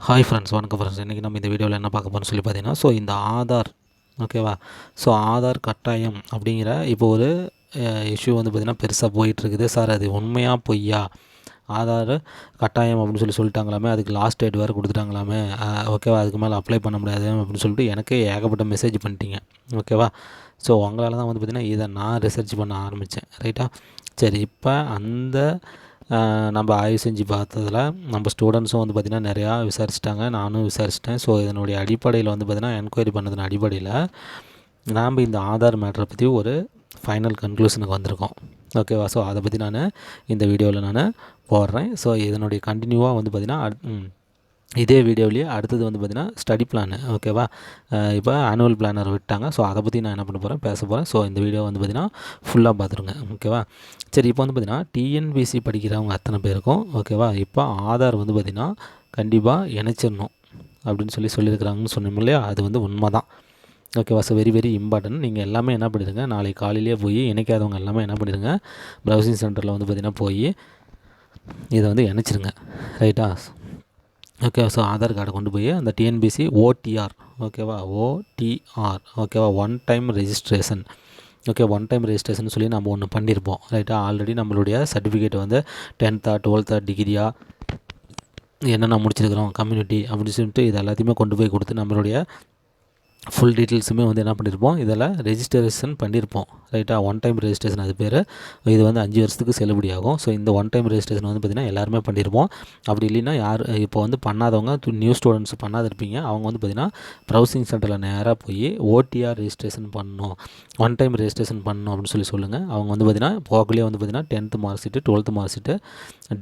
Hi friends வணக்கம் friends இன்றைக்கி நம்ம இந்த வீடியோவில் என்ன பார்க்க போகிறோம்னு சொல்லி பார்த்தீங்கன்னா ஸோ இந்த ஆதார் ஓகேவா ஸோ ஆதார் கட்டாயம் அப்படிங்கிற இப்போ ஒரு இஷ்யூ வந்து பார்த்திங்கன்னா பெருசாக போயிட்டுருக்குது. சார் அது உண்மையாக பொய்யா? ஆதார் கட்டாயம் அப்படின்னு சொல்லி சொல்லிட்டாங்களாமே அதுக்கு லாஸ்ட் டேட் வேறு கொடுத்துட்டாங்களாமே ஓகேவா அதுக்கு மேலே அப்ளை பண்ண முடியாது அப்படின்னு சொல்லிட்டு எனக்கே ஏகப்பட்ட மெசேஜ் பண்ணிட்டீங்க ஓகேவா ஸோ உங்களால் தான் வந்து பார்த்திங்கன்னா இதை நான் ரிசர்ச் பண்ண ஆரம்பித்தேன் ரைட்டா சரி இப்போ அந்த நம்ம ஆய்வு செஞ்சு பார்த்ததில் நம்ம ஸ்டூடெண்ட்ஸும் வந்து பார்த்திங்கன்னா நிறையா விசாரிச்சிட்டாங்க. நானும் விசாரிச்சிட்டேன். ஸோ இதனுடைய அடிப்படையில் வந்து பார்த்திங்கன்னா என்கொயரி பண்ணதன் அடிப்படையில் நாம் இந்த ஆதார் மேட்டரை பற்றி ஒரு ஃபைனல் கன்க்ளூஷனுக்கு வந்திருக்கோம். ஓகேவா ஸோ அதை பற்றி நான் இந்த வீடியோவில் நான் போடுறேன். ஸோ இதனுடைய கண்டினியூவாக வந்து பார்த்திங்கன்னா அட்- இதே வீடியோவிலேயே அடுத்தது வந்து பார்த்திங்கன்னா ஸ்டடி பிளான் ஓகேவா இப்போ ஆனுவல் பிளானர் விட்டாங்க. ஸோ அதை பற்றி நான் என்ன பண்ண போகிறேன் பேச போகிறேன் ஸோ இந்த வீடியோ வந்து பார்த்திங்கன்னா ஃபுல்லாக பார்த்துருங்க ஓகேவா சரி இப்போ வந்து பார்த்திங்கன்னா டிஎன்பிசி படிக்கிறவங்க அத்தனை பேருக்கும் ஓகேவா இப்போ ஆதார் வந்து பார்த்திங்கன்னா கண்டிப்பாக இணைச்சிடணும் அப்படின்னு சொல்லி சொல்லியிருக்கிறாங்கன்னு சொன்னோம் இல்லையா? அது வந்து உண்மை தான் ஓகேவா ஸோ வெரி வெரி இம்பார்ட்டன்ட் நீங்கள் எல்லாமே என்ன பண்ணிடுங்க? நாளைக்கு காலையிலேயே போய் இணைக்காதவங்க எல்லாமே என்ன பண்ணிடுங்க? ப்ரௌசிங் சென்டரில் வந்து பார்த்திங்கன்னா போய் இதை வந்து இணைச்சிருங்க ரைட்டா ஓகே ஸோ ஆதார் கார்டை கொண்டு போய் அந்த T N P S C O T R ஓகேவா ஓடிஆர் ஓகேவா one time registration okay one time registration சொல்லி நம்ம ஒன்று பண்ணியிருப்போம் ரைட்டாக ஆல்ரெடி நம்மளுடைய சர்டிஃபிகேட் வந்து டென்த்தா டுவெல்த்தா டிகிரியா என்னென்ன முடிச்சிருக்கிறோம் கம்யூனிட்டி அப்படின்னு சொல்லிட்டு இது எல்லாத்தையுமே கொண்டு போய் கொடுத்து நம்மளுடைய ஃபுல் டீட்டெயில்ஸுமே வந்து என்ன பண்ணியிருப்போம் இதில் ரெஜிஸ்ட்ரேஷன் பண்ணியிருப்போம் ரைட்டாக ஒன் டைம் ரெஜிஸ்ட்ரேஷன் அது பேர். இது வந்து அஞ்சு வருஷத்துக்கு செல்லுபடி ஆகும். ஸோ இந்த ஒன் டைம் ரெஜிஸ்ட்ரேஷன் வந்து பார்த்திங்கன்னா எல்லாருமே பண்ணியிருப்போம் அப்படி இல்லைன்னா யார் இப்போ வந்து பண்ணாதவங்க நியூ ஸ்டூடெண்ட்ஸ் பண்ணாத இருப்பீங்க அவங்க வந்து பார்த்திங்கன்னா ப்ரௌசிங் சென்டரில் நேராக போய் ஓடிஆர் ரெஜிஸ்ட்ரேஷன் பண்ணணும். ஒன் டைம் ரெஜிஸ்ட்ரேஷன் பண்ணணும் அப்படின்னு சொல்லி சொல்லுங்கள் அவங்க வந்து பார்த்திங்கன்னா போகலேயே வந்து பார்த்திங்கன்னா tenth mark sheet twelfth mark sheet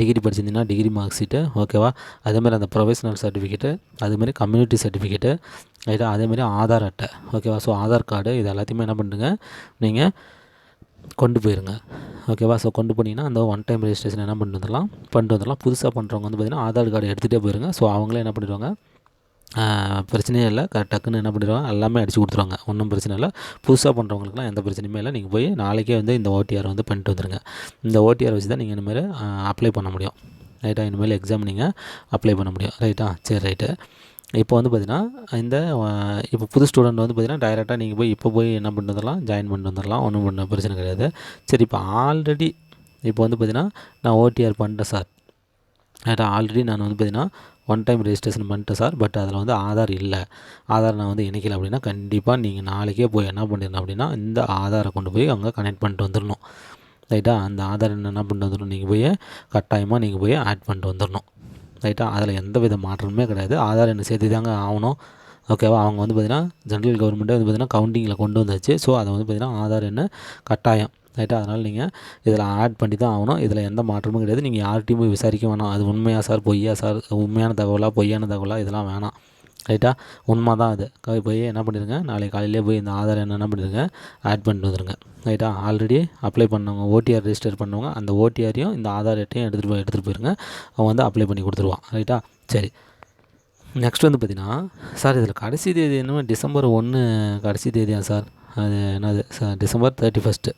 degree படிச்சிருந்தீங்கன்னா degree mark sheet ஓகேவா அதேமாதிரி அந்த ப்ரொஃபஷனல் சர்டிஃபிகேட்டு அதுமாதிரி கம்யூனிட்டி சர்டிஃபிகேட்டு ரைட்டா? அதேமாதிரி ஆதார் அட்டை. ஓகேவா? ஸோ ஆதார் கார்டு இது எல்லாத்தையுமே என்ன பண்ணுங்க நீங்கள் கொண்டு போயிருங்க. ஓகேவா? ஸோ கொண்டு போனீங்கன்னா அந்த ஒன் டைம் ரெஜிஸ்ட்ரேஷன் என்ன பண்ணிட்டு வந்துடலாம் பண்ணிட்டு வந்துடலாம். புதுசாக பண்ணுறவங்க வந்து பார்த்திங்கன்னா ஆதார் கார்டு எடுத்துகிட்டே போயிருங்க. ஸோ அவங்களே என்ன பண்ணிடுவாங்க பிரச்சனையே இல்லை. டக்குன்னு என்ன பண்ணிடுவாங்க எல்லாமே அடிச்சு கொடுத்துருவாங்க. ஒன்றும் பிரச்சனை இல்லை. புதுசாக பண்ணுறவங்களுக்குலாம் எந்த பிரச்சனையுமே இல்லை. நீங்கள் போய் நாளைக்கே வந்து இந்த ஓடிஆர் வந்து பண்ணிட்டு வந்துருங்க. இந்த ஓடிஆர் வச்சு தான் நீங்கள் இனிமேல் அப்ளை பண்ண முடியும். ரைட்டா? இனிமேல் எக்ஸாம் நீங்கள் அப்ளை பண்ண முடியும். ரைட்டா? சரி ரைட்டு. இப்போ வந்து பார்த்தீங்கன்னா இந்த இப்போ புது ஸ்டூடெண்ட் வந்து பார்த்தீங்கன்னா டைரெக்டாக நீங்கள் போய் இப்போ போய் என்ன பண்ணிட்டு வந்துடலாம் ஜாயின் பண்ணிட்டு வந்துடலாம் ஒன்றும் பண்ண பிரச்சனை கிடையாது. சரி இப்போ ஆல்ரெடி இப்போ வந்து பார்த்தீங்கன்னா நான் ஓடிஆர் பண்ணிட்டேன் சார் ஆல்ரெடி நான் வந்து பார்த்தீங்கன்னா ஒன் டைம் ரெஜிஸ்ட்ரேஷன் பண்ணிட்டேன் சார் பட் அதில் வந்து ஆதார் இல்லை. ஆதார் நான் வந்து இணைக்கல அப்படின்னா கண்டிப்பாக நீங்கள் நாளைக்கே போய் என்ன பண்ணிடணும் அப்படின்னா இந்த ஆதாரை கொண்டு போய் அங்கே கனெக்ட் பண்ணிட்டு வந்துடணும் ரைட்டா அந்த ஆதார் என்ன என்ன பண்ணிட்டு வந்துடணும் நீங்கள் போய் கட்டாயமாக நீங்கள் போய் ஆட் பண்ணிட்டு வந்துடணும் ரைட்டா அதில் எந்த வித மாற்றமுமே கிடையாது. ஆதார் என்ன சேர்த்து தாங்க ஆகணும். ஓகேவா அவங்க வந்து பார்த்திங்கன்னா ஜென்ரல் கவர்மெண்ட்டே வந்து பார்த்திங்கன்னா கவுண்டிங்கில் கொண்டு வந்தாச்சு. ஸோ அதை வந்து பார்த்திங்கன்னா ஆதார் என்ன கட்டாயம். ரைட்டா அதனால் நீங்கள் இதில் ஆட் பண்ணி தான் ஆகணும். இதில் எந்த மாற்றமும் கிடையாது. நீங்கள் யார்கிட்டையும் போய் விசாரிக்க வேணாம். அது உண்மையாக சார்? பொய்யா சார்? உண்மையான தகவலா? பொய்யான தகவலா? இதெல்லாம் வேணாம். ரைட்டா? உண்மை தான் அது போய் என்ன பண்ணிடுங்க நாளைக்கு காலையிலே போய் இந்த ஆதார் என்ன பண்ணிடுங்க ஆட் பண்ணிட்டு வந்துடுங்க ரைட்டா? ஆல்ரெடி அப்ளை பண்ணவங்க ஓடிஆர் ரெஜிஸ்டர் பண்ணவங்க அந்த ஓடிஆரையும் இந்த ஆதார் அட்டையும் எடுத்துகிட்டு போய் எடுத்துகிட்டு போயிருங்க. அவன் வந்து அப்ளை பண்ணி கொடுத்துருவான். ரைட்டா? சரி. நெக்ஸ்ட் வந்து பார்த்தீங்கன்னா சார் இதில் கடைசி தேதி என்னமோ டிசம்பர் ஒன்று கடைசி தேதியா சார்? அது என்னது? Sir December thirty first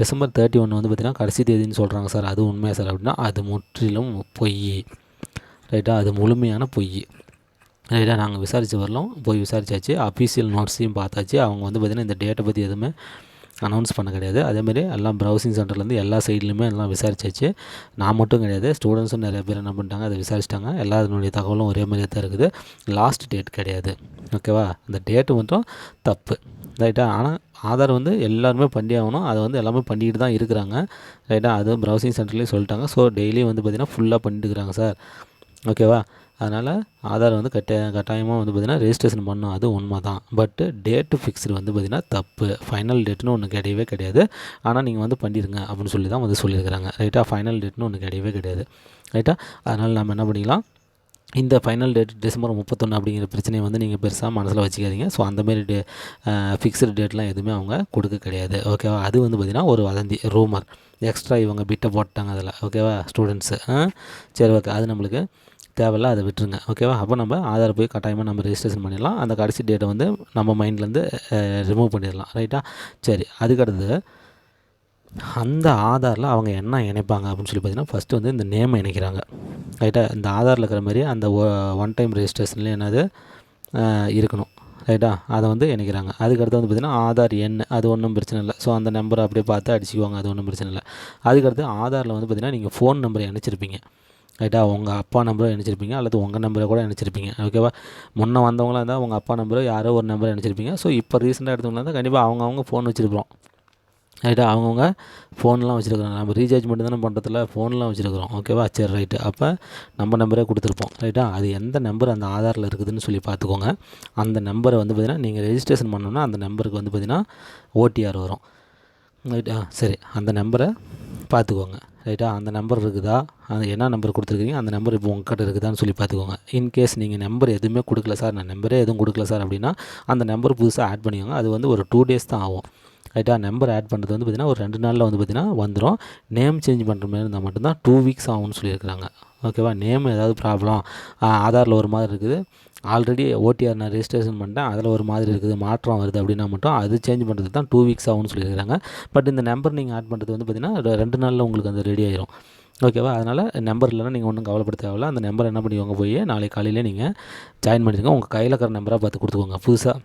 December thirty ஒன்று வந்து பார்த்தீங்கன்னா கடைசி தேதின்னு சொல்கிறாங்க சார். அது உண்மையா சார் அப்படின்னா அது முற்றிலும் பொய். ரைட்டாக அது முழுமையான பொய். ரைட்டாக நாங்கள் விசாரித்து வரலாம். போய் விசாரிச்சாச்சு. அஃபீஷியல் நோட்ஸையும் பார்த்தாச்சு. அவங்க வந்து பார்த்திங்கன்னா இந்த டேட்டை பற்றி எதுவுமே அனௌன்ஸ் பண்ண கிடையாது. அதேமாதிரி எல்லாம் ப்ரௌசிங் சென்டர்லேருந்து எல்லா சைட்லையுமே எல்லாம் விசாரிச்சாச்சு. நான் மட்டும் கிடையாது. ஸ்டூடெண்ட்ஸும் நிறைய பேர் என்ன பண்ணிட்டாங்க அதை விசாரிச்சிட்டாங்க. எல்லாருடைய தகவலும் ஒரே மாதிரியே தான் இருக்குது. லாஸ்ட் டேட் கிடையாது. ஓகேவா இந்த டேட்டு மட்டும் தப்பு. ரைட்டா ஆனால் ஆதார் வந்து எல்லாருமே பண்ணி ஆகணும். அதை வந்து எல்லாமே பண்ணிக்கிட்டு தான் இருக்கிறாங்க. ரைட்டா அதுவும் ப்ரௌசிங் சென்டர்லேயும் சொல்லிட்டாங்க. ஸோ டெய்லியும் வந்து பார்த்திங்கன்னா ஃபுல்லாக பண்ணிட்டு இருக்கிறாங்க சார் ஓகேவா அதனால் ஆதார் வந்து கட்ட கட்டாயமாக வந்து பார்த்திங்கன்னா ரெஜிஸ்ட்ரேஷன் பண்ணோம். அது உண்மை தான் பட்டு டேட்டு ஃபிக்ஸ்டு வந்து பார்த்திங்கன்னா தப்பு. ஃபைனல் டேட்னு ஒன்று கிடையவே கிடையாது. ஆனால் நீங்கள் வந்து பண்ணிடுங்க அப்படின்னு சொல்லி தான் வந்து சொல்லியிருக்கிறாங்க. ரைட்டாக ஃபைனல் டேட்னு ஒன்று கிடையவே கிடையாது. ரைட்டா அதனால் நம்ம என்ன பண்ணிக்கலாம்? இந்த ஃபைனல் டேட் டிசம்பர் முப்பத்தொன்று அப்படிங்கிற பிரச்சனையை வந்து நீங்கள் பெருசாக மனசில் வச்சுக்காதீங்க. ஸோ அந்தமாரி டே ஃபிக்ஸ்டு டேட்லாம் எதுவுமே அவங்க கொடுக்க கிடையாது. ஓகேவா அது வந்து பார்த்திங்கன்னா ஒரு வதந்தி ரூமர் எக்ஸ்ட்ரா இவங்க பிட்டை போட்டாங்க அதில். ஓகேவா ஸ்டூடெண்ட்ஸு சரி ஓகே அது நம்மளுக்கு தேவையில்ல அதை விட்டுருங்க. ஓகேவா அப்போ நம்ம ஆதார் போய் கட்டாயமாக நம்ம ரெஜிஸ்ட்ரேஷன் பண்ணிடலாம். அந்த கடைசி டேட்டை வந்து நம்ம மைண்ட்லேருந்து ரிமூவ் பண்ணிடலாம். ரைட்டா சரி அதுக்கடுத்து அந்த ஆதாரில் அவங்க என்ன இணைப்பாங்க அப்படின்னு சொல்லி பார்த்தீங்கன்னா ஃபஸ்ட்டு வந்து இந்த நேமை இணைக்கிறாங்க. ரைட்டா இந்த ஆதாரில் இருக்கிற மாதிரி அந்த ஒன் டைம் ரெஜிஸ்ட்ரேஷன்லேயும் என்னது இருக்கணும். ரைட்டா அதை வந்து இணைக்கிறாங்க. அதுக்கடுத்து வந்து பார்த்திங்கன்னா ஆதார் எண் அது ஒன்றும் பிரச்சனை இல்லை. ஸோ அந்த நம்பரை அப்படியே பார்த்து அடிச்சுக்குவாங்க அது ஒன்றும் பிரச்சனை இல்லை. அதுக்கடுத்து ஆதாரில் வந்து பார்த்திங்கன்னா நீங்கள் ஃபோன் நம்பரை இணைச்சிருப்பீங்க. ரைட்டாக உங்கள் அப்பா நம்பரை இணைச்சிருப்பீங்க அல்லது உங்கள் நம்பரை கூட இணைச்சிருப்பீங்க ஓகேவா? முன்னே வந்தவங்களாக இருந்தால் உங்கள் அப்பா நம்பரோ யாரோ ஒரு நம்பரை நினச்சிருப்பீங்க. ஸோ இப்போ ரீசெண்டாக எடுத்தவங்களா இருந்தால் கண்டிப்பாக அவங்கவுங்க ஃபோன் வச்சுருக்கிறோம். ரைட்டாக அவங்கவுங்க ஃபோன்லாம் வச்சுருக்குறோம் நம்ம ரீசார்ஜ் மட்டும் தானே பண்ணுறதுல ஃபோன்லாம் வச்சுருக்குறோம். ஓகேவா? சரி ரைட்டு. அப்போ நம்ம நம்பரே கொடுத்துருப்போம். ரைட்டா அது எந்த நம்பர் அந்த ஆதாரில் இருக்குதுன்னு சொல்லி பார்த்துக்கோங்க. அந்த நம்பரை வந்து பார்த்திங்கன்னா நீங்கள் ரெஜிஸ்ட்ரேஷன் பண்ணோன்னா அந்த நம்பருக்கு வந்து பார்த்திங்கன்னா ஓடிஆர் வரும். ரைட்டா சரி. அந்த நம்பரை பார்த்துக்கோங்க. ரைட்டா அந்த நம்பர் இருக்குதா? அது என்ன நம்பர் கொடுத்துருக்கீங்க? அந்த நம்பர் இப்போ உங்ககிட்ட இருக்குதான்னு சொல்லி பார்த்துக்கோங்க. இன்கேஸ் நீங்கள் நம்பர் எதுவுமே கொடுக்கல சார் நான் நம்பரே எதுவும் கொடுக்கல சார் அப்படின்னா அந்த நம்பர் புதுசாக ஆட் பண்ணிக்கோங்க. அது வந்து ஒரு டூ டேஸ் தான் ஆகும். ரைட்டா நம்பர் ஆட் பண்ணுறது வந்து பார்த்திங்கன்னா ஒரு ரெண்டு நாளில் வந்து பார்த்திங்கன்னா வந்துடும் நேம் சேஞ்ச் பண்ணுற மாதிரி இருந்தால் மட்டும்தான் டூ வீக்ஸ் ஆகும்னு சொல்லியிருக்கிறாங்க. ஓகேவா? நேம் ஏதாவது ப்ராப்ளம் ஆதாரில் ஒரு மாதிரி இருக்குது. ஆல்ரெடி ஓடிஆர் நான் ரெஜிஸ்ட்ரேஷன் பண்ணிட்டேன். அதில் ஒரு மாதிரி இருக்குது. மாற்றம் வருது அப்படின்னா மட்டும் அது சேஞ்ச் பண்ணுறது தான் டூ வீக்ஸ் ஆகும்னு சொல்லியிருக்காங்க. பட் இந்த நம்பர் நீங்கள் ஆட் பண்ணுறது வந்து பார்த்திங்கன்னா ரெண்டு நாளில் உங்களுக்கு அந்த ரெடி ஆயிரும். ஓகேவா? அதனால் நம்பர் இல்லைன்னா நீங்கள் ஒன்றும் கவலைப்பட தேவையில்ல. அந்த நம்பர் என்ன பண்ணிக்கோங்க போய் நாளைக்கு காலையிலே நீங்கள் ஜாயின் பண்ணிடுங்க உங்கள் கையில் இருக்கிற நம்பராக பார்த்து கொடுத்துக்கோங்க. புதுசாக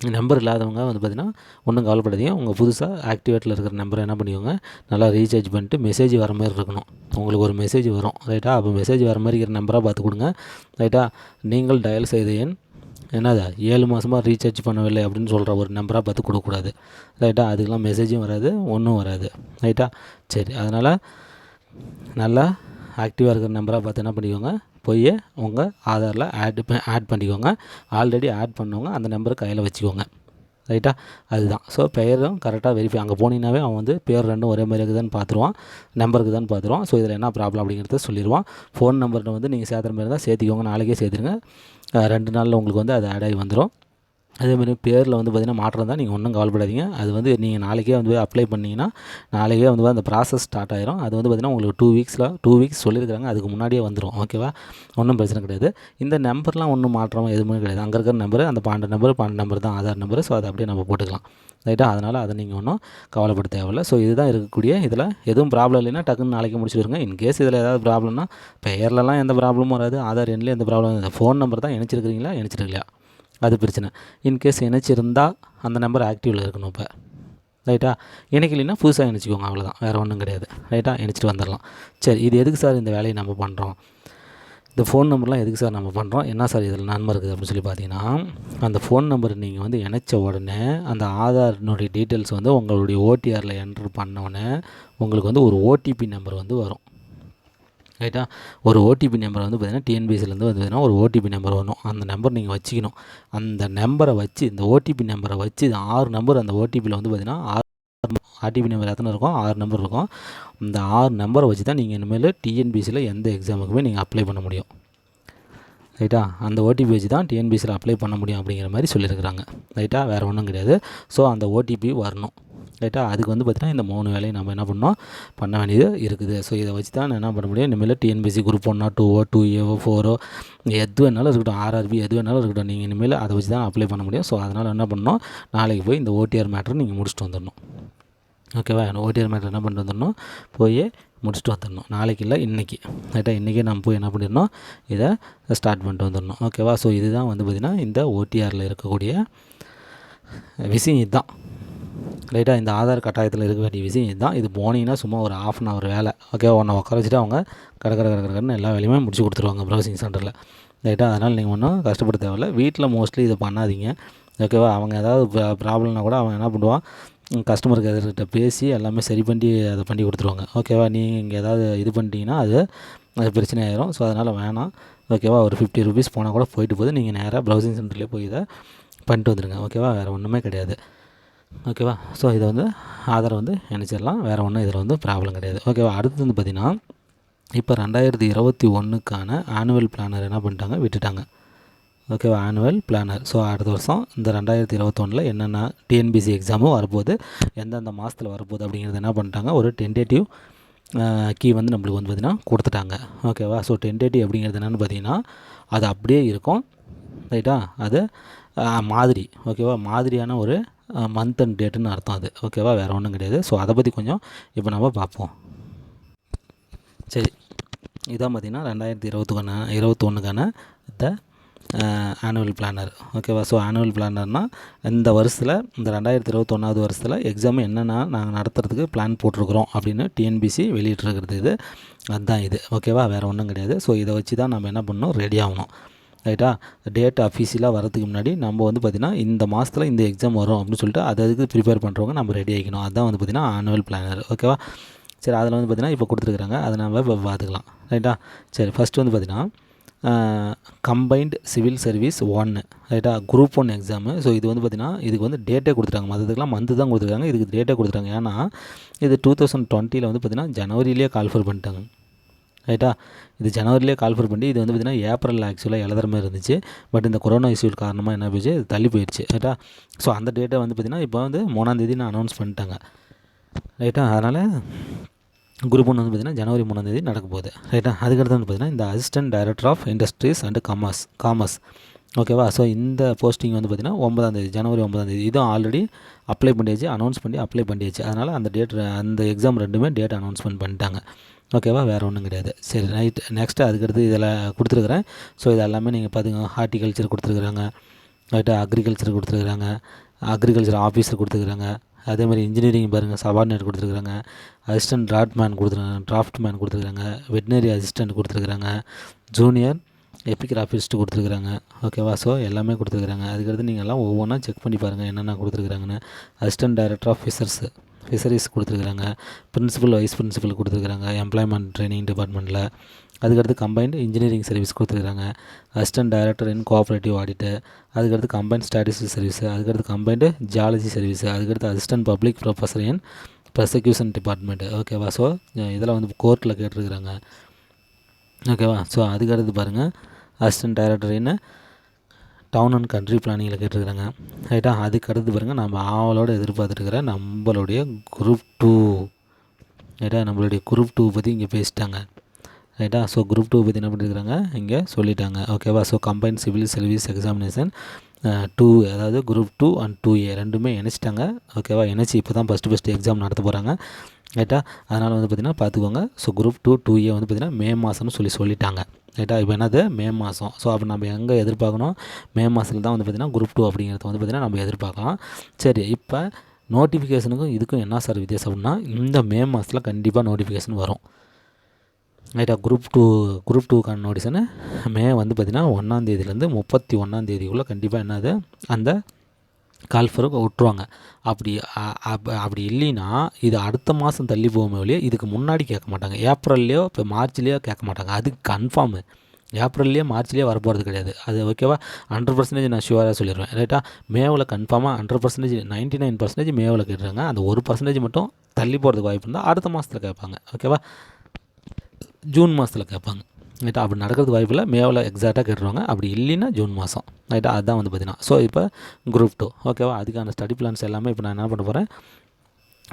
நம்பர் இல்லாதவங்க வந்து பார்த்திங்கன்னா ஒன்றும் கவலைப்படாதீங்க. உங்கள் புதுசாக ஆக்டிவேட்டில் இருக்கிற நம்பரை என்ன பண்ணிக்கோங்க. நல்லா ரீசார்ஜ் பண்ணிட்டு மெசேஜ் வர மாதிரி இருக்கணும். உங்களுக்கு ஒரு மெசேஜ் வரும். ரைட்டா அப்போ மெசேஜ் வர மாதிரி இருக்கிற நம்பராக பார்த்து கொடுங்க. ரைட்டா நீங்கள் டயல் செய்த எண் என்னது? ஏழு மாதமாக ரீசார்ஜ் பண்ணவில்லை அப்படின்னு சொல்கிற ஒரு நம்பராக பார்த்து கொடுக்கக்கூடாது. ரைட்டா அதுக்கெலாம் மெசேஜும் வராது ஒன்றும் வராது. ரைட்டா சரி. அதனால் நல்லா ஆக்டிவாக இருக்கிற நம்பராக பார்த்து என்ன பண்ணிக்கோங்க. போய் உங்கள் ஆதாரில் ஆட் ஆட் பண்ணிக்கோங்க. ஆல்ரெடி ஆட் பண்ணவங்க அந்த நம்பரை கையில் வச்சுக்கோங்க. ரைட்டா அதுதான். ஸோ பெயரும் கரெக்டாக வெரிஃபை அங்கே போனீங்கன்னாவே அவன் வந்து பேர் ரெண்டும் ஒரே மாதிரி இருக்குதான்னு பார்த்துருவான் நம்பருக்கு தான் பார்த்துருவான் ஸோ இதில் என்ன ப்ராப்ளம் அப்படிங்கிறத சொல்லிடுவான் ஃபோன் நம்பர் வந்து நீங்கள் சேர்த்துற மாதிரி இருந்தால் சேர்த்திக்கோங்க. நாளைக்கே சேர்த்துருங்க ரெண்டு நாளில் உங்களுக்கு வந்து அது ஆட் ஆகி வந்துடும் அதேமாதிரி பேரில் வந்து பார்த்திங்கன்னா மாற்றம் தான் நீங்கள் ஒன்றும் கவலைப்படாதீங்க. அது வந்து நீங்கள் நாளைக்கே வந்து அப்ளை பண்ணிங்கன்னா நாளைக்கே வந்து அந்த ப்ராசஸ் ஸ்டார்ட் ஆயிரும். அது வந்து பார்த்திங்கன்னா உங்களுக்கு டூ வீக்ஸில் டூ வீக்ஸ் சொல்லியிருக்காங்க அதுக்கு முன்னாடியே வந்துடும் ஓகேவா ஒன்றும் பிரச்சனை கிடையாது. இந்த நம்பர்லாம் ஒன்றும் மாற்றம் எதுவுமே கிடையாது. அங்கே இருக்கிற நம்பர் அந்த பன்னெண்டு நம்பர் பன்னெண்டு நம்பர் தான் ஆதார் நம்பர் ஸோ அதை அப்படியே நம்ம போட்டுக்கலாம். ரைட்டாக அதனால் அதை நீங்கள் ஒன்றும் கவலைப்பட தேவையில்ல. ஸோ இதுதான் இருக்கக்கூடிய இதில். எதுவும் ப்ராப்ளம் இல்லைன்னா டக்குன்னு நாளைக்கு முடிச்சுருங்க இன்கேஸ் இதில் ஏதாவது ப்ராப்ளம்னா பெயர்லலாம் எந்த ப்ராப்ளமும் வராது. ஆதார் எண்ணில் எந்த ப்ராப்ளம் ஃபோன் நம்பர் தான் இணைச்சிருக்கிறீங்களா? இணைச்சிருக்கலையா? அது பிரச்சனை. இன்கேஸ் இணைச்சிருந்தால் அந்த நம்பர் ஆக்டிவில் இருக்கணும் இப்போ. ரைட்டா இணைக்கலைன்னா புதுசாக இணைச்சிக்கோங்க அவ்வளோதான் வேறு ஒன்றும் கிடையாது. ரைட்டா இணைச்சிட்டு வந்துடலாம். சரி இது எதுக்கு சார் இந்த வேலையை நம்ம பண்ணுறோம் இந்த ஃபோன் நம்பர்லாம் எதுக்கு சார் நம்ம பண்ணுறோம் என்ன சார் இதில் நன்மை இருக்குது அப்படின்னு சொல்லி பார்த்தீங்கன்னா அந்த ஃபோன் நம்பர் நீங்கள் வந்து இணைச்ச உடனே அந்த ஆதாரினுடைய டீட்டெயில்ஸ் வந்து உங்களுடைய ஓடிஆரில் என்ட்ரு பண்ண உடனே உங்களுக்கு வந்து ஒரு ஓடிபி நம்பர் வந்து வரும். ரைட்டா ஒரு ஓடிபி நம்பர் வந்து பார்த்திங்கன்னா டிஎன்பிஎஸ்சிலேருந்து வந்து பார்த்தீங்கன்னா ஒரு ஓடிபி நம்பர் வரணும். அந்த நம்பர் நீங்கள் வச்சுக்கணும். அந்த நம்பரை வச்சு இந்த ஓடிபி நம்பரை வச்சு ஆறு நம்பர் அந்த ஓடிபியில் வந்து பார்த்தீங்கன்னா ஆறு ஓடிபி நம்பர் எத்தனை இருக்கும் ஆறு நம்பர் இருக்கும். இந்த ஆறு நம்பரை வச்சு தான் நீங்கள் இனிமேல் டிஎன்பிசியில் எந்த எக்ஸாமுக்குமே நீங்கள் அப்ளை பண்ண முடியும். ரைட்டா அந்த ஓடிபி வச்சு தான் டிஎன்பிசியில் அப்ளை பண்ண முடியும் அப்படிங்கிற மாதிரி சொல்லியிருக்கிறாங்க. ரைட்டா வேறு ஒன்றும் கிடையாது. ஸோ அந்த ஓடிபி வரணும். ரைட்டா அதுக்கு வந்து பார்த்திங்கன்னா இந்த மூணு வேலையை நம்ம என்ன பண்ணோம்? பண்ண வேண்டியது இருக்குது. ஸோ இதை வச்சு தான் என்ன பண்ண முடியும்? இனிமேல் டிஎன்பிசி குரூப் ஒன்னா டூவோ டூ ஏவோ ஃபோரோ எது வேணாலும் இருக்கட்டும். ஆர்ஆர்பி எது வேணாலும் இருக்கட்டும். நீங்கள் இனிமேல் அதை வச்சு தான் அப்ளை பண்ண முடியும். ஸோ அதனால் என்ன பண்ணணும் நாளைக்கு போய் இந்த ஓடிஆர் மேட்ரு நீங்கள் முடிச்சுட்டு வந்துடணும். ஓகேவா ஓடிஆர் மேட்ரு என்ன பண்ணிட்டு வந்துடணும்? போய் முடிச்சுட்டு வந்துடணும். நாளைக்கு இல்லை இன்றைக்கி ரைட்டாக இன்றைக்கே நம்ம போய் என்ன பண்ணிடணும்? இதை ஸ்டார்ட் பண்ணிட்டு வந்துடணும். ஓகேவா ஸோ இதுதான் வந்து பார்த்திங்கன்னா இந்த ஓடிஆரில் இருக்கக்கூடிய விஷயம் இதுதான். ரைட்டாக இந்த ஆதார் கட்டாயத்தில் இருக்க வேண்டிய விஷயம் இதுதான். இது போனீங்கன்னா சும்மா ஒரு ஆஃப் அன் ஹவர் வேலை. ஓகே ஒன்றை உட்கார வச்சுட்டு அவங்க கடற்கரை கடை கடை எல்லா வேலையுமே முடிச்சு கொடுத்துருவாங்க ப்ரௌசிங் சென்டரில் ரைட்டாக அதனால் நீங்கள் ஒன்றும் கஷ்டப்பட தேவையில்ல. வீட்டில் மோஸ்ட்லி இதை பண்ணாதீங்க. ஓகேவா அவங்க ஏதாவது ப்ராப்ளம்னா கூட அவன் என்ன பண்ணுவான்? கஸ்டமர் கேர்கிட்ட பேசி எல்லாமே சரி பண்ணி அதை பண்ணி கொடுத்துருவாங்க. ஓகேவா நீங்கள் இங்கே ஏதாவது இது பண்ணிட்டீங்கன்னா அது அது பிரச்சனை ஆயிரும். ஸோ அதனால் வேணாம். ஓகேவா ஒரு ஃபிஃப்டி ருபீஸ் போனால் கூட போயிட்டு போது நீங்கள் நேராக ப்ரௌசிங் சென்டர்லேயே போய் இதை பண்ணிட்டு வந்துடுங்க ஓகேவா வேறு ஒன்றுமே கிடையாது. ஓகேவா? ஸோ இதை வந்து ஆதாரை வந்து இணைச்சிடலாம். வேறு ஒன்றும் இதில் வந்து ப்ராப்ளம் கிடையாது. ஓகேவா? அடுத்து வந்து பார்த்திங்கன்னா இப்போ ரெண்டாயிரத்தி இருபத்தி ஒன்றுக்கான ஆனுவல் பிளானர் என்ன பண்ணிட்டாங்க? விட்டுட்டாங்க. ஓகேவா? ஆனுவல் பிளானர் ஸோ அடுத்த வருஷம் இந்த ரெண்டாயிரத்தி இருபத்தொன்னில் என்னென்ன டிஎன்பிசி எக்ஸாமும் வரப்போகுது எந்தெந்த மாதத்தில் வரப்போகுது அப்படிங்கிறது என்ன பண்ணிட்டாங்க? ஒரு டென்டேட்டிவ் கீ வந்து நம்மளுக்கு வந்து பார்த்திங்கன்னா கொடுத்துட்டாங்க. ஓகேவா? ஸோ டென்டேட்டிவ் அப்படிங்கிறது என்னென்னு பார்த்தீங்கன்னா அது அப்படியே இருக்கும். ரைட்டா அது மாதிரி. ஓகேவா? மாதிரியான ஒரு மந்த் அண்ட் டேட்டுன்னு அர்த்தம் அது. ஓகேவா வேறு ஒன்றும் கிடையாது. ஸோ அதை பற்றி கொஞ்சம் இப்போ நம்ம பார்ப்போம். சரி. இதான் பார்த்திங்கன்னா ரெண்டாயிரத்தி இருபத்துக்கான இருபத்தொன்னுக்கான த ஆனுவல் பிளானர் ஓகேவா ஸோ ஆனுவல் பிளானர்னால் இந்த வருஷத்தில் இந்த ரெண்டாயிரத்தி இருபத்தொன்னாவது வருஷத்தில் எக்ஸாம் என்னென்னா நாங்கள் நடத்துறதுக்கு பிளான் போட்டிருக்கிறோம் அப்படின்னு டிஎன்பிசி வெளியிட்டிருக்கிறது இது. அதுதான் இது. ஓகேவா வேறு ஒன்றும் கிடையாது. ஸோ இதை வச்சு தான் நம்ம என்ன பண்ணணும்? ரெடி ஆகணும். ரைட்டா? டேட் அஃபீஷியலாக வரதுக்கு முன்னாடி நம்ம வந்து பார்த்திங்கன்னா இந்த மாதத்தில் இந்த எக்ஸாம் வரும் அப்படின்னு சொல்லிட்டு அது அதுக்கு ப்ரிப்பேர் பண்ணுறவங்க நம்ம ரெடி ஆகிக்கணும் அதுதான் வந்து பார்த்திங்கன்னா ஆனுவல் பிளானர் ஓகேவா சரி அதில் வந்து பார்த்திங்கன்னா இப்போ கொடுத்துருக்குறாங்க. அதை நம்ம இப்போ பார்த்துக்கலாம் ரைட்டா? சரி ஃபஸ்ட்டு வந்து பார்த்திங்கன்னா கம்பைன்டு சிவில் சர்வீஸ் ஒன்று ரைட்டா? குரூப் ஒன் எக்ஸாமு ஸோ இது வந்து பார்த்திங்கன்னா இதுக்கு வந்து டேட்டே கொடுத்துருக்காங்க மற்றதுக்கெலாம் மந்த்து தான் கொடுத்துருக்காங்க. இதுக்கு டேட்டே கொடுத்துருக்காங்க ஏன்னா இது டூ தௌசண்ட் டுவெண்ட்டியில் வந்து பார்த்திங்கன்னா ஜனவரியிலே கால்ஃபர் பண்ணிட்டாங்க. ரைட்டா? இது ஜனவரிலே கால்ஃபர் பண்ணி இது வந்து பார்த்திங்கன்னா ஏப்ரலில் ஆக்சுவலாக எழுதுற மாதிரி இருந்துச்சு. பட் இந்த கொரோனா இஷ்யூல் காரணமாக என்ன போச்சு இது தள்ளி போயிடுச்சு ரைட்டா ஸோ அந்த டேட்டை வந்து பார்த்திங்கன்னா இப்போ வந்து மூணாந்தேதி நான் அனௌன்ஸ் பண்ணிட்டாங்க. ரைட்டா அதனால் குரூப் ஒன்று வந்து பார்த்திங்கன்னா ஜனவரி மூணாந்தேதி நடக்க போகுது. ரைட்டா அதுக்கடுத்து வந்து பார்த்திங்கன்னா இந்த assistant director of industries and commerce commerce ஓகேவா ஸோ இந்த போஸ்டிங் வந்து பார்த்திங்கன்னா ஒன்பதாந்தேதி ஜனவரி ஒன்பதாந்தேதி இதுவும் ஆல்ரெடி அப்ளை பண்ணியாச்சு அனௌன்ஸ் பண்ணி அப்ளை பண்ணியாச்சு. அதனால் அந்த டேட் அந்த எக்ஸாம் ரெண்டுமே டேட் அனௌன்ஸ்மெண்ட் பண்ணிட்டாங்க. ஓகேவா வேறு ஒன்றும் கிடையாது. சரி ரைட் நெக்ஸ்ட்டு அதுக்கடுத்து இதில் கொடுத்துருக்குறேன். ஸோ இது எல்லாமே நீங்கள் பார்த்துங்க ஹார்டிகல்ச்சர் கொடுத்துருக்குறாங்க. ரைட்டு அக்ரிகல்ச்சர் கொடுத்துருக்குறாங்க. அக்ரிகல்ச்சர் ஆஃபீஸர் கொடுத்துருக்குறாங்க. அதே மாதிரி இன்ஜினியரிங் பாருங்கள் சபார்டினேட் கொடுத்துருக்குறாங்க. அசிஸ்டன்ட் டிராஃப்ட்மேன் கொடுத்துருக்காங்க டிராஃப்ட்மேன் கொடுத்துருக்குறாங்க. வெட்டினரி அசிஸ்டன்ட் கொடுத்துருக்குறாங்க. ஜூனியர் எபிகிராஃபிஸ்ட் கொடுத்துருக்குறாங்க. ஓகேவா ஸோ எல்லாமே கொடுத்துருக்குறாங்க. அதுக்கடுத்து நீங்கள் எல்லாம் ஒவ்வொன்றா செக் பண்ணி பாருங்கள் என்னென்ன கொடுத்துருக்குறாங்கன்னு. Assistant director of fishers fisheries கொடுத்துருக்குறாங்க. பிரின்சிபல் வைஸ் பிரின்சிபல் கொடுத்துருக்குறாங்க. எம்ப்ளாய்மெண்ட் ட்ரைனிங் டிபார்ட்மெண்ட்டில் அதுக்கடுத்து கம்பைன்டு இன்ஜினியரிங் சர்வீஸ் கொடுத்துருக்குறாங்க. Assistant director in cooperative audit அதுக்கடுத்து கம்பைன்ட் ஸ்டாட்டிஸ்டிக் சர்வீஸ் அதுக்கடுத்து கம்பைன்டு ஜியாலஜி சர்வீஸ் அதுக்கடுத்து assistant public professor in prosecution department ஓகேவா ஸோ இதெல்லாம் வந்து கோர்ட்டில் கேட்டிருக்கிறாங்க. ஓகேவா ஸோ அதுக்கடுத்து பாருங்கள் assistant director in town and country பிளானிங்கில் கேட்டிருக்கிறாங்க. ரைட்டா அதுக்கு அடுத்து பாருங்கள் நம்ம ஆவலோடு எதிர்பார்த்துருக்கிற நம்மளுடைய குரூப் டூ ரைட்டா நம்மளுடைய குரூப் டூ பற்றி இங்கே பேசிட்டாங்க. ரைட்டா ஸோ குரூப் டூ பற்றி என்ன பண்ணியிருக்கிறாங்க இங்கே சொல்லிட்டாங்க. ஓகேவா so combine civil service examination two அதாவது group two and two A ரெண்டுமே இணைச்சிட்டாங்க. ஓகேவா இணைச்சி இப்போ தான் ஃபஸ்ட்டு ஃபஸ்ட்டு எக்ஸாம் நடத்த போகிறாங்க ரைட்டா அதனால் வந்து பார்த்திங்கன்னா பார்த்துக்கோங்க so group two two A வந்து பார்த்திங்கன்னா மே மாதம்னு சொல்லி சொல்லிட்டாங்க. ரைட்டா இப்போ என்னது? மே மாதம் ஸோ அப்போ நம்ம எங்கே எதிர்பார்க்கணும்? மே மாதத்தில் தான் வந்து பார்த்திங்கன்னா குரூப் டூ அப்படிங்கிறத வந்து பார்த்திங்கன்னா நம்ம எதிர்பார்க்கலாம். சரி இப்போ நோட்டிஃபிகேஷனுக்கும் இதுக்கும் என்ன சார் வித்தியாசம் அப்படின்னா இந்த மே மாதத்தில் கண்டிப்பாக நோட்டிஃபிகேஷன் வரும். ரைட்டா குரூப் டூ குரூப் டூக்கான நோட்டிஷனு மே வந்து பார்த்திங்கன்னா ஒன்றாந்தேதியிலேருந்து முப்பத்தி ஒன்றாந்தேதிக்குள்ளே கண்டிப்பாக என்னது? அந்த கால்ஃபரை விட்ருவாங்க அப்படி அப்படி இல்லைன்னா இது அடுத்த மாதம் தள்ளி போகுமே வழியே இதுக்கு முன்னாடி கேட்க மாட்டாங்க. ஏப்ரல்லையோ இப்போ மார்ச்லேயோ கேட்க மாட்டாங்க. அது கன்ஃபார்மு ஏப்ரல்லையே மார்ச்லேயே வரப்போகிறது கிடையாது. அது ஓகேவா ஹண்ட்ரட் பர்சன்டேஜ் நான் ஷுவராக சொல்லிடுவேன். ரைட்டா மேவில் கன்ஃபார்மாக hundred percentage ninety nine percentage மேவில் கேட்டுருங்க அந்த ஒரு பர்சன்டேஜ் மட்டும் தள்ளி போகிறதுக்கு வாய்ப்பு இருந்தால் அடுத்த மாதத்தில் கேட்பாங்க. ஓகேவா ஜூன் மாதத்தில் கேட்பாங்க. ரைட்டா அப்படி நடக்கிறது வாய்ப்பு இல்லை மேவில் எக்ஸாக்டாக கேட்டுருவாங்க. அப்படி இல்லைன்னா ஜூன் மாதம் ரைட்டா அதுதான் வந்து பார்த்தீங்கன்னா. ஸோ இப்போ குரூப் டூ ஓகேவா அதுக்கான ஸ்டடி பிளான்ஸ் எல்லாமே இப்போ நான் என்ன பண்ண போகிறேன்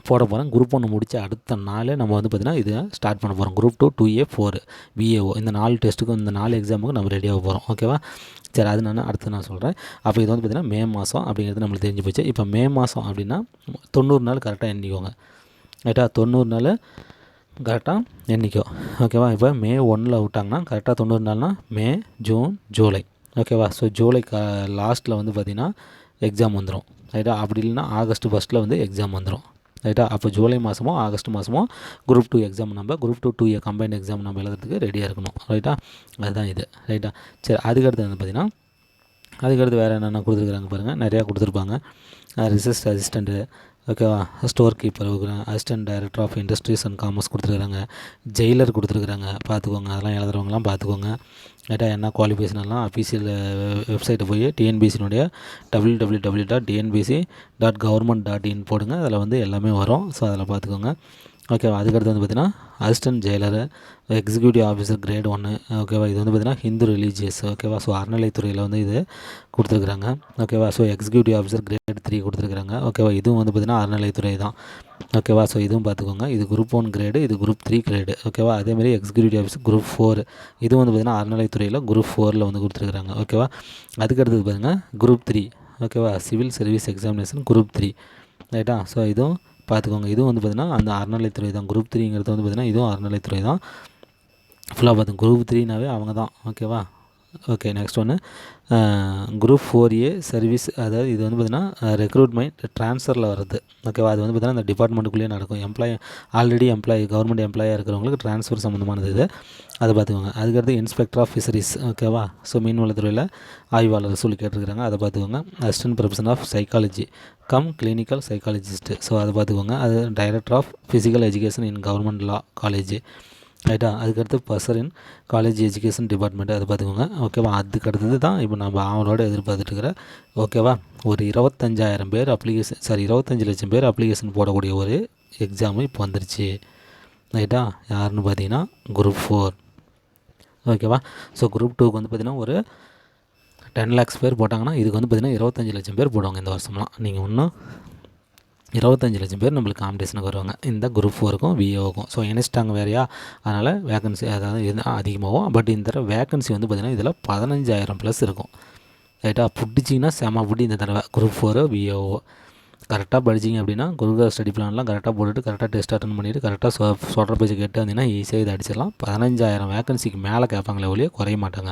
போட போகிறேன் குரூப் ஒன்று முடித்த அடுத்த நாளே நம்ம வந்து பார்த்திங்கன்னா இது ஸ்டார்ட் பண்ண போகிறோம் group two two A four B A O இந்த நாலு டெஸ்ட்டுக்கும் இந்த நாலு எக்ஸாமுக்கும் நம்ம ரெடியாக போகிறோம் ஓகேவா சரி அது நான் அடுத்து நான் சொல்கிறேன் அப்போ இது வந்து பார்த்திங்கன்னா மே மாதம் அப்படிங்கிறது நம்மளுக்கு தெரிஞ்சு போச்சு. இப்போ மே மாதம் அப்படின்னா தொண்ணூறு நாள் கரெக்டாக எண்ணிக்கோங்க. ரைட்டா தொண்ணூறு நாள் கரெக்டாக என்றைக்கோ ஓகேவா? இப்போ மே ஒன்றில் விட்டாங்கன்னா கரெக்டாக தொண்ணூறு நாள்னா மே ஜூன் ஜூலை. ஓகேவா? ஸோ ஜூலை க லாஸ்ட்டில் வந்து பார்த்திங்கன்னா எக்ஸாம் வந்துடும் ரைட்டா அப்படி இல்லைன்னா ஆகஸ்ட் ஃபஸ்ட்டில் வந்து எக்ஸாம் வந்துடும் ரைட்டா அப்போ ஜூலை மாதமோ ஆகஸ்ட் மாதமோ குரூப் டூ எக்ஸாம் நம்ம group two two A combined exam நம்ம எழுதுறதுக்கு ரெடியாக இருக்கணும். ரைட்டா அதுதான் இது. ரைட்டா சரி அதுக்கடுத்து வந்து பார்த்திங்கன்னா அதுக்கடுத்து வேறு என்னென்ன கொடுத்துருக்குறாங்க பாருங்கள் நிறையா கொடுத்துருப்பாங்க. ரிசர்ச் அசிஸ்டண்ட்டு ஓகேவா? Store keeper assistant director of industries and commerce கொடுத்துருக்குறாங்க. ஜெயிலர் கொடுத்துருக்குறாங்க. பார்த்துக்கோங்க. அதெல்லாம் எழுதுறவங்களாம் பார்த்துக்கோங்க. கேட்டால் என்ன குவாலிஃபிகேஷன் எல்லாம்? அஃபீஷியல் வெப்சைட்டை போய் டிஎன்பிசினுடைய W W W dot T N P S C dot government dot in போடுங்க. அதில் வந்து எல்லாமே வரும். ஸோ அதில் பார்த்துக்கோங்க. ஓகேவா அதுக்கடுத்து வந்து பார்த்திங்கன்னா assistant jailer executive officer grade ஒன்று ஓகேவா இது வந்து பார்த்திங்கன்னா ஹிந்து ரிலீஜியஸ் ஓகேவா ஸோ அறநிலைத்துறையில் வந்து இது கொடுத்துருக்குறாங்க. ஓகேவா so executive officer grade three கொடுத்துருக்குறாங்க. ஓகேவா இதுவும் வந்து பார்த்திங்கன்னா அறநிலைத்துறை தான். ஓகேவா ஸோ இதுவும் பார்த்துக்கோங்க இது குரூப் ஒன் கிரேடு இது குரூப் த்ரீ கிரேடு ஓகேவா அதேமாதிரி எக்ஸிக்யூட்டிவ் ஆஃபீஸர் குரூப் ஃபோர் இது வந்து பார்த்திங்கன்னா அறநிலைத்துறையில் குரூப் ஃபோரில் வந்து கொடுத்துருக்குறாங்க. ஓகேவா அதுக்கடுத்து பாருங்கள் குரூப் த்ரீ ஓகேவா civil service examination group three ரைட்டா ஸோ இதுவும் பார்த்துக்கோங்க. இதுவும் வந்து பார்த்திங்கன்னா அந்த அறநிலைத்துறை தான். குரூப் த்ரீங்கிறது வந்து பார்த்திங்கன்னா இதுவும் அறநிலைத்துறை தான். ஃபுல்லாக பார்த்து குரூப் த்ரீனாவே அவங்க தான். ஓகேவா? ஓகே நெக்ஸ்ட் ஒன்று குரூப் ஃபோர் ஏ சர்வீஸ் அதாவது இது வந்து பார்த்திங்கன்னா ரெக்ரூட்மெண்ட் uh, ட்ரான்ஸ்ஃபரில் வருது ஓகேவா அது வந்து பார்த்திங்கன்னா அந்த டிபார்ட்மெண்ட்டுக்குள்ளேயே நடக்கும். எம்ப்ளாயி ஆல்ரெடி எம்ப்ளாயி கவர்மெண்ட் எம்ப்ளாயாக இருக்கிறவங்களுக்கு ட்ரான்ஸ்ஃபர் சம்மந்தமானது இது. அதை பார்த்துக்கோங்க. அதுக்கடுத்து இன்ஸ்பெக்டர் ஆஃப் ஃபிஷரிஸ் ஓகேவா ஸோ மீன்வளத்துறையில் ஆய்வாளர் சொல்லி கேட்டிருக்கிறாங்க. அதை பார்த்துக்கோங்க. Assistant profession of psychology cum clinical psychologist so அதை பார்த்துக்கோங்க. அது director of physical education in government law college ரைட்டா அதுக்கடுத்து பசரின் காலேஜ் எஜுகேஷன் டிபார்ட்மெண்ட் அதை பார்த்துக்கோங்க. ஓகேவா அதுக்கு அடுத்தது தான் இப்போ நம்ம அவங்களோட எதிர்பார்த்துட்டு இருக்கிற ஓகேவா ஒரு இருபத்தஞ்சாயிரம் பேர் அப்ளிகேஷன் சாரி இருபத்தஞ்சி லட்சம் பேர் அப்ளிகேஷன் போடக்கூடிய ஒரு எக்ஸாமு இப்போ வந்துருச்சு. ரைட்டா? யாருன்னு பார்த்தீங்கன்னா குரூப் ஃபோர் ஓகேவா ஸோ குரூப் டூக்கு வந்து பார்த்திங்கன்னா ஒரு டென் லேக்ஸ் பேர் போட்டாங்கன்னா இதுக்கு வந்து பார்த்திங்கன்னா இருபத்தஞ்சி லட்சம் பேர் போடுவாங்க இந்த வருஷம்லாம். நீங்கள் இன்னும் இருபத்தஞ்சி லட்சம் பேர் நம்மளுக்கு காம்படிஷனுக்கு வருவாங்க. இந்த குரூப் ஃபோருக்கும் விஏஓக்கும் ஸோ இணைச்சிட்டாங்க வேறையா? அதனால் வேகன்சி அதாவது இது அதிகமாகும். பட் இந்த தடவை வேகன்சி வந்து பார்த்திங்கன்னா இதில் பதினஞ்சாயிரம் ப்ளஸ் இருக்கும். ரைட்டாக பிடிச்சிங்கன்னா செம பிடி இந்த தடவை. குரூப் ஃபோரோ விஏஓ கரெக்டாக படிச்சிங்க அப்படின்னா குருகுல ஸ்டடி பிளான்லாம் கரெக்டாக போட்டுட்டு கரெக்டாக டெஸ்ட் அட்டன் பண்ணிவிட்டு கரெக்டாக சொ சொல்கிற பேச்சு கேட்டு வந்தீங்கன்னா ஈஸியாக இதை அடிச்சிடலாம். பதினஞ்சாயிரம் வேகன்சிக்கு மேலே கேட்பாங்களே ஒழிய குறைய மாட்டாங்க.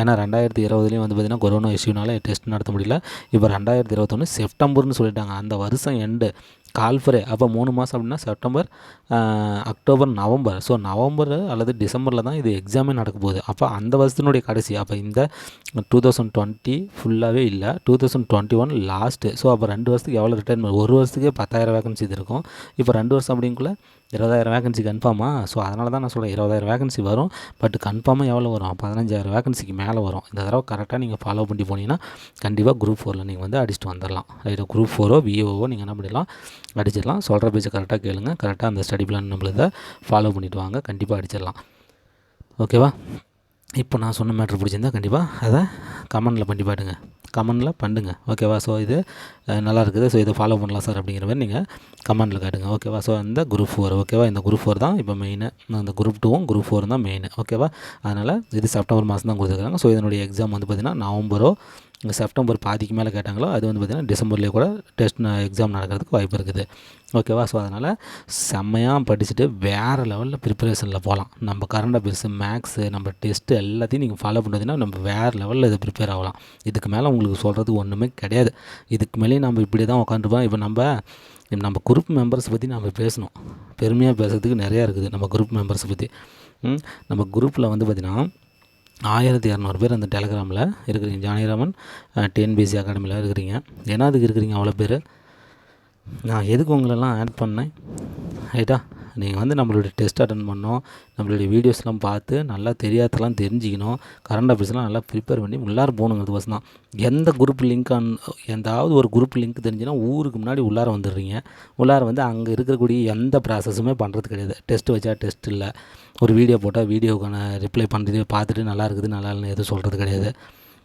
ஏன்னா ரெண்டாயிரத்தி இருபதுலேயும் வந்து பார்த்திங்கன்னா கொரோனா இஷ்யூனால டெஸ்ட் நடத்த முடியல. இப்போ ரெண்டாயிரத்தி இருபத்தொன்று செப்டம்பர்னு சொல்லிட்டாங்க. அந்த வருஷம் எண்டு கால்ஃபரே அப்போ மூணு மாதம் அப்படின்னா September October November. So November அல்லது டிசம்பரில் தான் இது எக்ஸாமே நடக்க போகுது. அப்போ அந்த வருஷத்தினுடைய கடைசி. அப்போ இந்த டூ தௌசண்ட் டுவெண்ட்டி ஃபுல்லாகவே இல்லை. Two thousand twenty one last so அப்போ ரெண்டு வருஷத்துக்கு எவ்வளோ ரிட்டர்ன் ஒரு வருஷத்துக்கே பத்தாயிரம் வேகன்சி இருக்கும். இப்போ ரெண்டு வருஷம் அப்படிங்குள்ள இருபதாயிரம் வேகன்சி கன்ஃபார்மா ஸோ அதனால தான் நான் சொல்கிறேன் இருபதாயிரம் வேகன்சி வரும் பட் கன்ஃபார்மாக எவ்வளோ வரும்? பதினஞ்சாயிரம் வேகன்சிக்கு மேலே வரும். இந்த தடவை கரெக்டாக நீங்கள் ஃபாலோ பண்ணி போனீங்கன்னா கண்டிப்பாக குரூப் ஃபோரில் நீங்கள் வந்து அடிச்சுட்டு வந்துடலாம் ரைட்டு குரூப் ஃபோரோ விஓவோ நீங்கள் என்ன பண்ணிடலாம்? அடிச்சிடலாம். சொல்கிற பேச்சு கரெக்டாக கேளுங்க. கரெக்டாக அந்த ஸ்டடி பிளான் நம்மளதை ஃபாலோ பண்ணிவிட்டு வாங்க. கண்டிப்பாக அடிச்சிடலாம். ஓகேவா இப்போ நான் சொன்ன மேட்ரு பிடிச்சிருந்தா கண்டிப்பாக அதை கமெண்டில் பண்ணி பாட்டுங்க கமெண்டில் பண்ணுங்க. ஓகேவா ஸோ இது நல்லா இருக்குது. ஸோ இதை ஃபாலோ பண்ணலாம் சார் அப்படிங்கிற மாதிரி நீங்கள் கமெண்டில் காட்டுங்க ஓகேவா ஸோ இந்த குரூப் ஃபோர் ஓகேவா இந்த குரூப் ஃபோர் தான் இப்போ மெயின் இந்த குரூப் டூவும் குரூப் ஃபோர் தான் மெயின் ஓகேவா அதனால் இது செப்டம்பர் மாதம் தான் கொடுத்துருக்காங்க. ஸோ இதனுடைய எக்ஸாம் வந்து பார்த்திங்கன்னா நவம்பரோ இங்கே செப்டம்பர் பாதிக்கு மேலே கேட்டாங்களோ அது வந்து பார்த்திங்கன்னா டிசம்பர்லேயே கூட டெஸ்ட் எக்ஸாம் நடக்கிறதுக்கு வாய்ப்பு இருக்குது. ஓகேவா ஸோ அதனால் செம்மையாக படிச்சுட்டு வேறு லெவலில் ப்ரிப்பரேஷனில் போகலாம் நம்ம கரண்ட் அஃபேர்ஸு மேக்ஸு நம்ம டெஸ்ட்டு எல்லாத்தையும் நீங்கள் ஃபாலோ பண்ணுறதுன்னா நம்ம வேறு லெவலில் இது ப்ரிப்பேர் ஆகலாம். இதுக்கு மேலே உங்களுக்கு சொல்கிறதுக்கு ஒன்றுமே கிடையாது. இதுக்கு மேலேயும் நம்ம இப்படி தான் உட்காந்துருப்போம் இப்போ நம்ம நம்ம குரூப் மெம்பர்ஸ் பற்றி நம்ம பேசணும். பெருமையாக பேசுறதுக்கு நிறையா இருக்குது நம்ம குரூப் மெம்பர்ஸை பற்றி நம்ம குரூப்பில் வந்து பார்த்திங்கன்னா ஆயிரத்தி இரநூறு பேர் அந்த டெலகிராமில் இருக்கிறீங்க. ஜானகிராமன் டிஎன்பிசி அகாடமியில் இருக்கிறீங்க. ஏன்னா அதுக்கு இருக்கிறீங்க அவ்வளோ பேர். நான் எதுக்கு உங்களெல்லாம் ஆட் பண்ணேன்? ரைட்டா? நீங்கள் வந்து நம்மளுடைய டெஸ்ட் அட்டன் பண்ணோம் நம்மளுடைய வீடியோஸ்லாம் பார்த்து நல்லா தெரியாததெல்லாம் தெரிஞ்சுக்கணும் கரண்ட் அஃபேர்ஸ்லாம் நல்லா ப்ரிப்பேர் பண்ணி உள்ளார போகணுங்கிறது வசம் தான். எந்த குரூப் லிங்க் அன் எந்தாவது ஒரு குரூப் லிங்க் தெரிஞ்சுன்னா ஊருக்கு முன்னாடி உள்ளார வந்துடுறீங்க. உள்ளார வந்து அங்கே இருக்கக்கூடிய எந்த ப்ராசஸுமே பண்ணுறது கிடையாது. டெஸ்ட் வச்சா டெஸ்ட் இல்லை. ஒரு வீடியோ போட்டால் வீடியோக்கான ரிப்ளை பண்ணுறது பார்த்துட்டு நல்லா இருக்குது நல்லா இல்லைன்னு எதுவும் சொல்கிறது கிடையாது.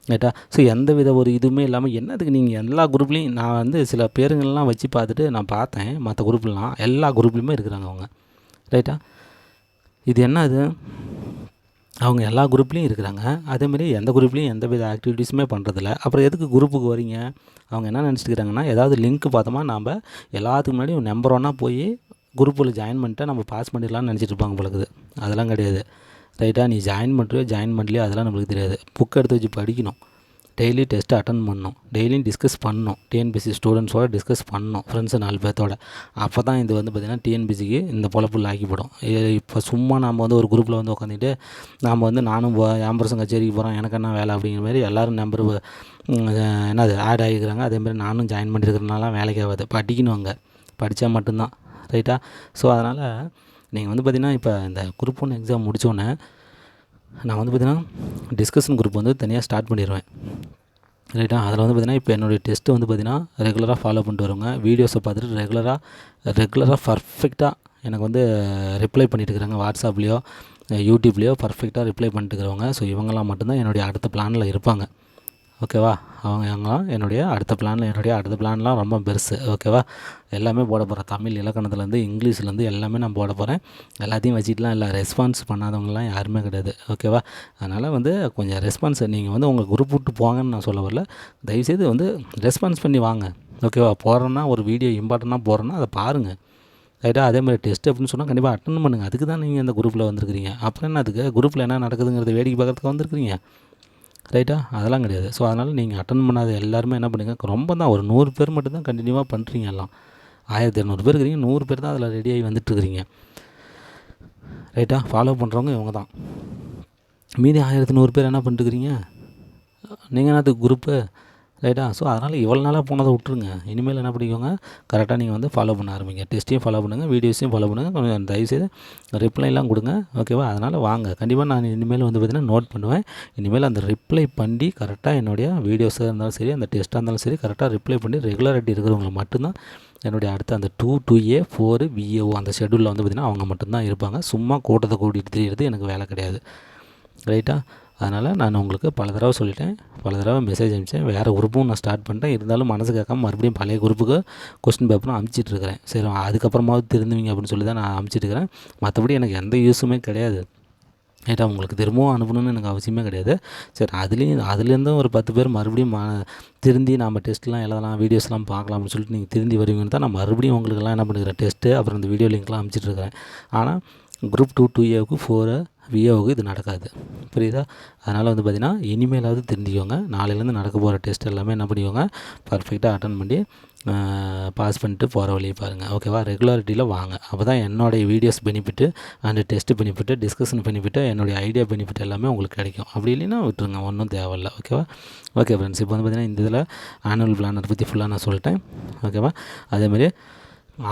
ரைட்டா ஸோ எந்த வித ஒரு இதுவுமே இல்லாமல் என்னதுக்கு நீங்கள் எல்லா குரூப்லேயும் நான் வந்து சில பேருங்கள்லாம் வச்சு பார்த்துட்டு நான் பார்த்தேன் மற்ற குரூப்லாம் எல்லா குரூப்லேயுமே இருக்கிறாங்க அவங்க. ரைட்டா? இது என்ன அது? அவங்க எல்லா குரூப்லேயும் இருக்கிறாங்க. அதேமாரி எந்த குரூப்லேயும் எந்த வித ஆக்டிவிட்டீஸுமே பண்ணுறதில்ல அப்புறம் எதுக்கு குரூப்புக்கு வரீங்க? அவங்க என்ன நினச்சிக்கிறாங்கன்னா ஏதாவது லிங்க் பார்த்தோமா நாம் எல்லாத்துக்கு முன்னாடி நம்பர் ஒன்னாக போய் குரூப்பில் ஜாயின் பண்ணிட்டு நம்ம பாஸ் பண்ணிடலாம்னு நினச்சிட்டு இருப்பாங்க போலக்குது. அதெல்லாம் கிடையாது. ரைட்டாக நீ ஜாயின் பண்ணுறியோ ஜாயின் பண்ணலையோ அதெல்லாம் நம்மளுக்கு தெரியாது. புக் எடுத்து வச்சு படிக்கணும். டெய்லி டெஸ்ட்டு அட்டன் பண்ணணும். டெய்லியும் டிஸ்கஸ் பண்ணணும். டிஎன்பிசி ஸ்டூடெண்ட்ஸோடு டிஸ்கஸ் பண்ணணும். ஃப்ரெண்ட்ஸு நாலு பேர்த்தோட. அப்போ தான் இது வந்து பார்த்திங்கன்னா டிஎன்பிசிக்கு இந்த பொழப்புல ஆக்கிப்படும் இப்போ சும்மா நாம் வந்து ஒரு குரூப்பில் வந்து உட்காந்துட்டு நாம் வந்து நானும் போ கச்சேரிக்கு போகிறோம் எனக்கு என்ன வேலை அப்படிங்கிற மாதிரி எல்லோரும் நம்பர் என்னது ஆட் ஆகிக்கிறாங்க. அதேமாதிரி நானும் ஜாயின் பண்ணியிருக்கிறனால வேலைக்கு ஆகாது. படிக்கணும் அங்கே. படித்தா மட்டும்தான். ரைட்டா ஸோ அதனால் நீங்கள் வந்து பார்த்திங்கன்னா இப்போ இந்த குரூப் ஒன் எக்ஸாம் முடித்தோடனே நான் வந்து பார்த்திங்கன்னா டிஸ்கஷன் குரூப் வந்து தனியாக ஸ்டார்ட் பண்ணிடுவேன் ரைட்டா அதில் வந்து பார்த்திங்கன்னா இப்போ என்னுடைய டெஸ்ட்டு வந்து பார்த்திங்கன்னா ரெகுலராக ஃபாலோ பண்ணிட்டு வருவாங்க. வீடியோஸை பார்த்துட்டு ரெகுலராக ரெகுலராக பர்ஃபெக்டாக எனக்கு வந்து ரிப்ளை பண்ணிட்டு இருக்கிறாங்க. வாட்ஸ்அப்லேயோ யூடியூப்லேயோ பர்ஃபெக்டாக ரிப்ளை பண்ணிட்டு இருக்கிறவங்க. ஸோ இவங்கெல்லாம் மட்டும்தான் என்னுடைய அடுத்த பிளானில் இருப்பாங்க. ஓகேவா? அவங்க அவங்களாம் என்னுடைய அடுத்த பிளானில் என்னுடைய அடுத்த பிளான்லாம் ரொம்ப பெருசு. ஓகேவா? எல்லாமே போட போகிறேன் தமிழ் இலக்கணத்துலேருந்து இங்கிலீஷ்லேருந்து எல்லாமே நான் போட போகிறேன் எல்லாத்தையும் வச்சுட்டுலாம் இல்லை. ரெஸ்பான்ஸ் பண்ணாதவங்கலாம் யாருமே கிடையாது. ஓகேவா? அதனால் வந்து கொஞ்சம் ரெஸ்பான்ஸ் நீங்கள் வந்து உங்கள் குரூப் விட்டு போங்கன்னு நான் சொல்ல வரல. தயவுசெய்து வந்து ரெஸ்பான்ஸ் பண்ணி வாங்க. ஓகேவா? போடுறேன்னா ஒரு வீடியோ இம்பார்ட்டண்ட்டாக போகிறோன்னா அதை பாருங்கள் ரைட்டாக அதே மாதிரி டெஸ்ட் அப்படின்னு சொன்னால் கண்டிப்பாக அட்டன் பண்ணுங்கள் அதுக்கு தான் நீங்கள் இந்த குரூப்பில் வந்திருக்கிறீங்க. அப்புறம் என்ன அதுக்கு? குரூப்பில் என்ன நடக்குதுங்கிறத வேடிக்கை பார்க்கறதுக்கு வந்திருக்கிறீங்க. ரைட்டா அதெல்லாம் கிடையாது. ஸோ அதனால் நீங்கள் அட்டன் பண்ணாத எல்லாருமே என்ன பண்ணுங்கள் ரொம்ப தான் ஒரு நூறு பேர் மட்டும் தான் கண்டினியூவாக பண்ணுறீங்க எல்லாம். ஆயிரத்தி இரநூறு பேர் இருக்கிறீங்க நூறு பேர் தான் அதில் ரெடியாகி வந்துட்டுருக்கிறீங்க ரைட்டா ஃபாலோ பண்ணுறவங்க இவங்க தான் மீதி ஆயிரத்தி நூறு பேர் என்ன பண்ணிட்டுருக்கிறீங்க நீங்கள் என்னத்துக்கு குரூப்பு ரைட்டா ஸோ அதனால் இவ்வளோ நாளாக போனதை விட்ருங்க இனிமேல் என்ன பண்ணிக்கோங்க? கரெக்டாக நீங்கள் வந்து ஃபாலோ பண்ண ஆரம்பிங்க. டெஸ்ட்டையும் ஃபாலோ பண்ணுங்கள் வீடியோஸையும் ஃபாலோ பண்ணுங்கள் கொஞ்சம் தயவுசெய்து ரிப்ளைலாம் கொடுங்க. ஓகேவா அதனால் வாங்க. கண்டிப்பாக நான் இனிமேல் வந்து பார்த்திங்கன்னா நோட் பண்ணுவேன். இனிமேல் அந்த ரிப்ளை பண்ணி கரெக்டாக என்னுடைய வீடியோஸாக இருந்தாலும் சரி அந்த டெஸ்ட்டாக இருந்தாலும் சரி கரெக்டாக ரிப்ளை பண்ணி ரெகுலாரிட்டி இருக்கிறவங்களுக்கு மட்டும்தான் என்னுடைய அடுத்த அந்த two two A four VAO அந்த ஷெடியூலில் வந்து பார்த்திங்கன்னா அவங்க மட்டும்தான் இருப்பாங்க. சும்மா கூட்டத்தை கூட்டிகிட்டு திரியிறது எனக்கு வேலை கிடையாது. ரைட்டா அதனால் நான் உங்களுக்கு பல தடவை சொல்லிட்டேன் பல தடவை மெசேஜ் அனுப்பிச்சேன். வேறு குரூப்பும் நான் ஸ்டார்ட் பண்ணிட்டேன். இருந்தாலும் மனசு கேட்காம மறுபடியும் பழைய குரூப்புக்கு கொஸ்டின் பேப்பரும் அனுப்பிச்சிட்ருக்கிறேன் சரி அதுக்கப்புறமாவது திருந்துவீங்க அப்படின்னு சொல்லி தான் நான் அனுப்பிச்சிட்டு இருக்கிறேன். மற்றபடி எனக்கு எந்த யூஸுமே கிடையாது. ஏட்டா உங்களுக்கு திரும்பவும் அனுப்பணும்னு எனக்கு அவசியமே கிடையாது. சரி அதுலேயும் அதுலேருந்தும் ஒரு பத்து பேர் மறுபடியும் மா திருந்தி நம்ம டெஸ்ட்லாம் எழுதலாம் வீடியோஸ்லாம் பார்க்கலாம் அப்படின்னு சொல்லிட்டு நீங்கள் திருந்தி வருவீங்கன்னு தான் நான் மறுபடியும் உங்களுக்குலாம் என்ன பண்ணுறேன் டெஸ்ட்டு அப்புறம் இந்த வீடியோ லிங்க்லாம் அனுப்பிச்சிட்டு இருக்கிறேன். ஆனால் குரூப் டூ டூ ஏவுக்கு ஃபோரு விஏவுக்கு இது நடக்காது. புரியுதா? அதனால் வந்து பார்த்திங்கன்னா இனிமேலாவது தெரிஞ்சுக்கோங்க. நாளையிலேருந்து நடக்க போகிற டெஸ்ட் எல்லாமே என்ன பண்ணிக்கோங்க? பர்ஃபெக்டாக அட்டன் பண்ணி பாஸ் பண்ணிட்டு போகிற வழியை பாருங்கள் ஓகேவா ரெகுலாரிட்டியில் வாங்க. அப்போ தான் என்னுடைய வீடியோஸ் பெனிஃபிட்டு அந்த டெஸ்ட் பெனிஃபிட்டு டிஸ்கஷன் பெனிஃபிட்டு என்னுடைய ஐடியா பெனிஃபிட் எல்லாமே உங்களுக்கு கிடைக்கும். அப்படி இல்லைன்னா விட்டுருங்க. ஒன்றும் தேவையில்ல. ஓகேவா ஓகே ஃப்ரெண்ட்ஸ் இப்போ வந்து பார்த்திங்கன்னா இந்த இதில் ஆனுவல் பிளானர் பற்றி ஃபுல்லாக நான் சொல்லிட்டேன். ஓகேவா அதேமாதிரி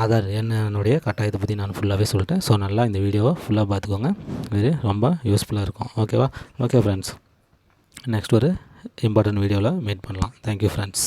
ஆதார் என்னுடைய கட்டாயத்தை பற்றி நான் ஃபுல்லாகவே சொல்லிட்டேன். ஸோ நல்லா இந்த வீடியோவை ஃபுல்லாக பார்த்துக்கோங்க. இது ரொம்ப யூஸ்ஃபுல்லாக இருக்கும். ஓகேவா ஓகே ஃப்ரெண்ட்ஸ் நெக்ஸ்ட் ஒரு இம்பார்ட்டன்ட் வீடியோவில் மீட் பண்ணலாம். Thank you friends